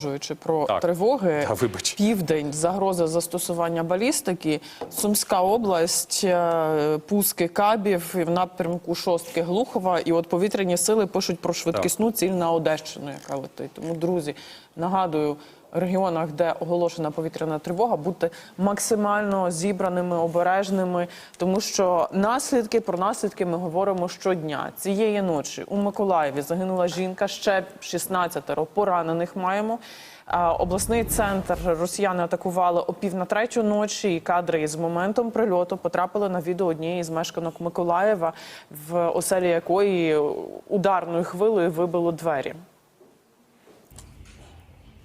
Продовжуючи про Так. тривоги, Та, вибач. південь, загроза застосування балістики, Сумська область, е, пуски кабів в напрямку шостки Глухова. І от повітряні сили пишуть про швидкісну ціль на Одещину, яка летить. Тому, друзі, нагадую. Регіонах, де оголошена повітряна тривога, бути максимально зібраними, обережними, тому що наслідки про наслідки ми говоримо щодня. Цієї ночі у Миколаєві загинула жінка, ще 16 поранених маємо. Обласний центр росіяни атакували о пів на третю ночі. І кадри з моментом прильоту потрапили на відео однієї з мешканок Миколаєва, в оселі якої ударною хвилею вибило двері.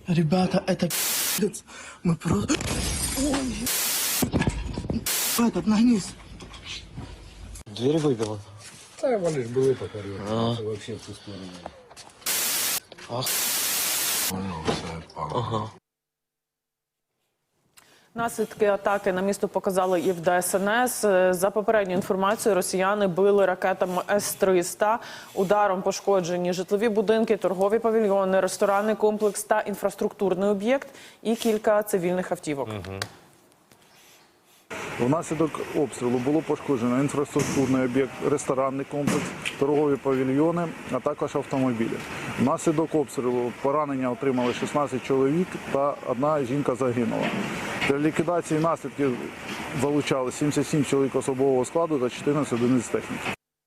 Ребята, это пи***ц. Мы просто... Ой. Этот, нагнись. Дверь выбила. Та вони ж були по коридору, це вообще в ту сторону. Ах. Воно все впало. Наслідки атаки на місто показали і в ДСНС. Е, За попередньою інформацією, росіяни били ракетами С-300. Ударом пошкоджені житлові будинки, торгові павільйони, ресторанний комплекс та інфраструктурний об'єкт і кілька цивільних автівок. Внаслідок обстрілу було пошкоджено інфраструктурний об'єкт, ресторанний комплекс, торгові павільйони, а також автомобілі. Внаслідок обстрілу поранення отримали 16 чоловік та одна жінка загинула. Для ліквідації наслідків залучали 77 чоловік особового складу та 14 одиниць техніки.